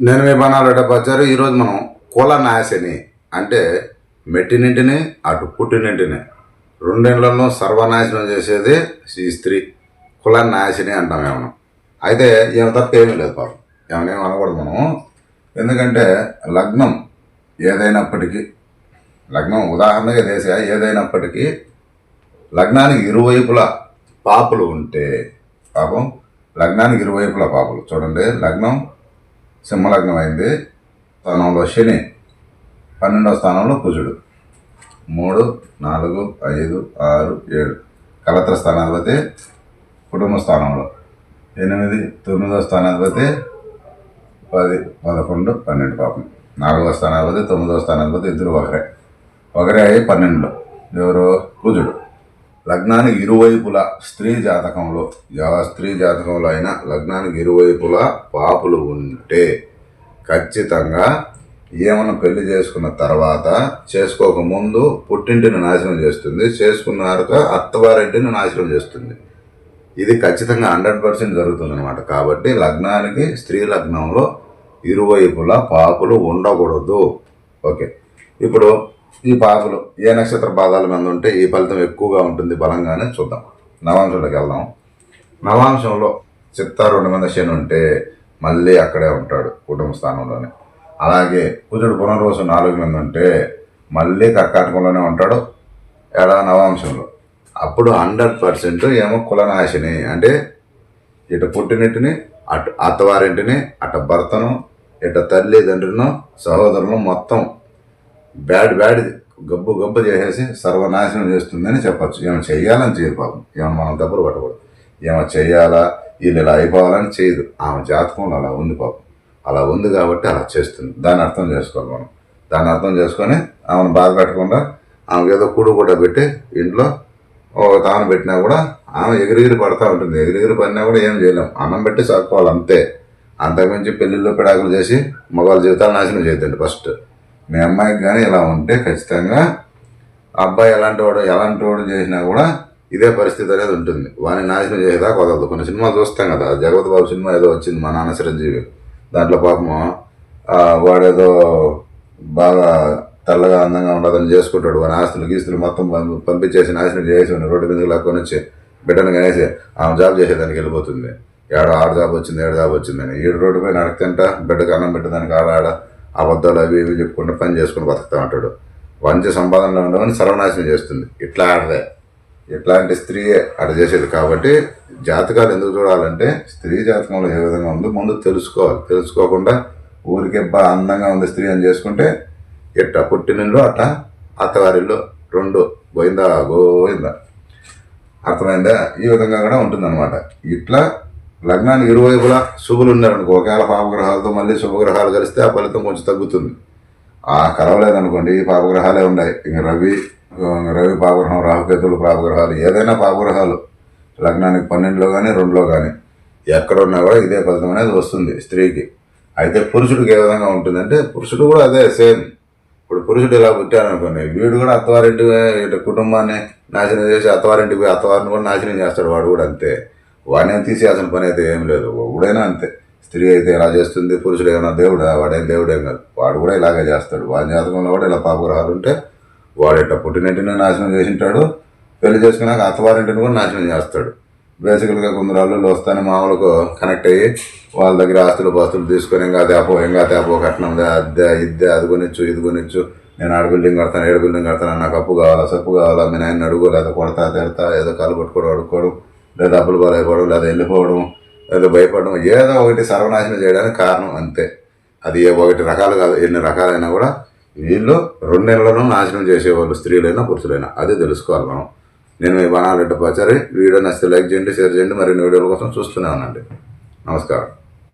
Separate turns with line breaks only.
నేను మీ బనాలు డబ్బాచారు ఈరోజు మనం కుల నాశని అంటే మెట్టినింటిని అటు పుట్టినింటిని రెండేళ్ళలో సర్వనాశనం చేసేది ఈ స్త్రీ. కుల నాశని అంటాం ఏమన్నా. అయితే ఏమి తప్ప ఏమీ లేదు పాపం. ఏమనేం అనకూడదు మనం. ఎందుకంటే లగ్నం ఏదైనప్పటికీ లగ్నం ఉదాహరణగా చేసే ఏదైనప్పటికీ లగ్నానికి ఇరువైపులా పాపలు ఉంటే పాపం లగ్నానికి ఇరువైపులా పాపలు. చూడండి లగ్నం సింహలగ్నం అయింది స్థానంలో శని. పన్నెండవ స్థానంలో కుజుడు. మూడు నాలుగు ఐదు ఆరు ఏడు. కలత్ర స్థానాధిపతి కుటుంబ స్థానంలో. ఎనిమిది తొమ్మిదవ స్థానాధిపతి పది పదకొండు పన్నెండు పాపం. నాలుగవ స్థానాధిపతి తొమ్మిదవ స్థానాధిపతి ఇద్దరు ఒకరే. ఒకరే అయ్యి పన్నెండులో. ఎవరు? కుజుడు. లగ్నానికి ఇరువైపులా స్త్రీ జాతకంలో స్త్రీ జాతకంలో అయినా లగ్నానికి ఇరువైపులా పాపులు ఉంటే ఖచ్చితంగా ఏమన్నా పెళ్ళి చేసుకున్న తర్వాత చేసుకోకముందు పుట్టింటిని నాశనం చేస్తుంది చేసుకున్నాక అత్తవారింటిని నాశనం చేస్తుంది. ఇది ఖచ్చితంగా హండ్రెడ్ పర్సెంట్ జరుగుతుందనమాట కాబట్టి లగ్నానికి స్త్రీ లగ్నంలో ఇరువైపులా పాపులు ఉండకూడదు. ఓకే. ఇప్పుడు ఈ పాపలు ఏ నక్షత్ర పాదాల మీద ఉంటే ఈ ఫలితం ఎక్కువగా ఉంటుంది బలంగానే చూద్దాం. నవాంశంలోకి వెళ్దాం. నవాంశంలో చిత్తారుండ మీద శని ఉంటే మళ్ళీ అక్కడే ఉంటాడు కుటుంబ స్థానంలోనే. అలాగే కుజుడు పునర్వసు నాలుగు మీద ఉంటే మళ్ళీ కర్కాటకంలోనే ఉంటాడు. ఏడా నవాంశంలో. అప్పుడు హండ్రెడ్ పర్సెంట్ ఏమో కులనాశిని. అంటే ఇటు పుట్టినట్టుని అటు అత్తవారింటిని అటు భర్తను ఇటు తల్లిదండ్రులను సహోదరులను మొత్తం బ్యాడ్ బ్యాడ్ గబ్బు గబ్బు చేసేసి సర్వనాశనం చేస్తుందని చెప్పచ్చు. ఏమైనా చేయాలని చేయదు పాపం. ఏమైనా మనం తప్పులు పట్టకూడదు. ఏమైనా చేయాలా వీళ్ళు ఇలా అయిపోవాలని చేయదు. ఆమె జాతకంలో అలా ఉంది పాపం. అలా ఉంది కాబట్టి అలా చేస్తుంది. దాన్ని అర్థం చేసుకోవాలి మనం. దాన్ని అర్థం చేసుకొని ఆమెను బాధ పెట్టకుండా ఆమెకు ఏదో కూడు కూడా పెట్టి ఇంట్లో ఒక తాను పెట్టినా కూడా ఆమె ఎగిరిగిరి పడతా ఉంటుంది. ఎగిరిగిరి పడినా కూడా ఏం చేయలేం. అన్నం పెట్టి సాక్కోవాలి అంతే. అంతకుమించి పెళ్ళిళ్ళు పిడాకులు చేసి మగవాళ్ళ జీవితాలు నాశనం చేయొద్దండి ఫస్ట్. మీ అమ్మాయికి కానీ ఇలా ఉంటే ఖచ్చితంగా అబ్బాయి ఎలాంటి వాడు ఎలాంటి వాడు చేసినా కూడా ఇదే పరిస్థితి అనేది ఉంటుంది. వాడిని నాశనం చేసేదాకా వదలదు. కొన్ని సినిమాలు చూస్తాం కదా జగపతి బాబు సినిమా ఏదో వచ్చింది మా నాన్న చిరంజీవి. దాంట్లో పాపము వాడేదో బాగా తెల్లగా అందంగా ఉండదని చేసుకుంటాడు. వాడి ఆస్తులు గీస్తులు మొత్తం పంపించేసి నాశనం చేసి రోడ్డు మీదకి లాక్కొని వచ్చి బిడ్డను కనేసి ఆమె జాబ్ చేసేదానికి వెళ్ళిపోతుంది. ఏడో ఆరు జాబ్ వచ్చింది ఏడు జాబ్ వచ్చిందని. ఏడు రోడ్డు పైన నడకంట బిడ్డకు అన్నం పెట్టడానికి ఆడ ఆడ అబద్ధాలు అవి ఇవి చెప్పుకుంటూ పని చేసుకుని బతుకుతా ఉంటాడు. వంచ సంపాదనలో ఉండవని సర్వనాశనం చేస్తుంది. ఇట్లా ఆడదే. ఇట్లాంటి స్త్రీయే అట చేసేది కాబట్టి జాతకాలు ఎందుకు చూడాలంటే స్త్రీ జాతకంలో ఏ విధంగా ఉందో ముందు తెలుసుకోవాలి. తెలుసుకోకుండా ఊరికే బా అందంగా ఉంది స్త్రీ అని చేసుకుంటే ఎట్ట పుట్టినిల్లు అట్ట అత్తగారిల్లు రెండు గోయిందా గోయిందా అర్థమైందా? ఈ విధంగా కూడా ఉంటుందన్నమాట. ఇట్లా లగ్నానికి ఇరువైపులా శుభులు ఉన్నారనుకో ఒకవేళ పాపగ్రహాలతో మళ్ళీ శుభగ్రహాలు కలిస్తే ఆ ఫలితం కొంచెం తగ్గుతుంది. ఆ కలవలేదనుకోండి ఈ పాపగ్రహాలే ఉన్నాయి ఇంక రవి రవి పాపగ్రహం రాహుకేతులు పాపగ్రహాలు ఏదైనా పాపగ్రహాలు. లగ్నానికి పన్నెండులో కానీ రెండులో కానీ ఎక్కడున్నా కూడా ఇదే ఫలితం అనేది వస్తుంది స్త్రీకి. అయితే పురుషుడికి ఏ విధంగా ఉంటుందంటే పురుషుడు కూడా అదే సేమ్. ఇప్పుడు పురుషుడు ఇలా పుట్టాడనుకోండి వీడు కూడా అత్తవారింటి ఇటు కుటుంబాన్ని నాశనం చేసి అత్తవారింటికి పోయి అత్తవారిని కూడా నాశనం చేస్తాడు వాడు కూడా అంతే. వాడిని తీసేయాల్సిన పని అయితే ఏం లేదు. ఒకడైనా అంతే. స్త్రీ అయితే ఇలా చేస్తుంది పురుషుడు ఏమైనా దేవుడా? వాడేం దేవుడేం కాదు. వాడు కూడా ఇలాగే చేస్తాడు. వాడి జాతకంలో కూడా ఇలా పాపగ్రహాలు ఉంటే వాడు ఇట్ట పుట్టినట్టునే నాశనం చేసింటాడు పెళ్ళి చేసుకున్నాక అత్తవారింటిని కూడా నాశనం చేస్తాడు. బేసికల్గా కొందరు అల్లుళ్ళు వస్తానే మామూలుకు కనెక్ట్ అయ్యి వాళ్ళ దగ్గర ఆస్తులు పాస్తులు తీసుకొని ఇంకా తేపో ఇంకా తేపో కట్నం అద్దె ఇద్దే అది కొనిచ్చు ఇది కొనిచ్చు. నేను ఆడ బిల్డింగ్ కడతాను ఏడు బిల్డింగ్ కడతాను నాకు అప్పు కావాలా సప్పు కావాలా మీ నాయన అడుగు లేదా కొడతా తిడతా ఏదో కాలు పట్టుకోవడం అడుక్కోవడం లేదా డబ్బులు పాలైపోవడం లేదా వెళ్ళిపోవడం లేదా భయపడడం ఏదో ఒకటి సర్వనాశనం చేయడానికి కారణం అంతే. అది ఏ ఒకటి రకాలు కాదు ఎన్ని రకాలైనా కూడా వీళ్ళు రెండు నెలలను నాశనం చేసేవాళ్ళు స్త్రీలైనా పురుషులైనా. అదే తెలుసుకోవాలి మనం. నేను మీ బాణాలు పచారి వీడియో నచ్చితే లైక్ చేయండి షేర్ చేయండి. మరిన్ని వీడియోల కోసం చూస్తూనే ఉండండి. నమస్కారం.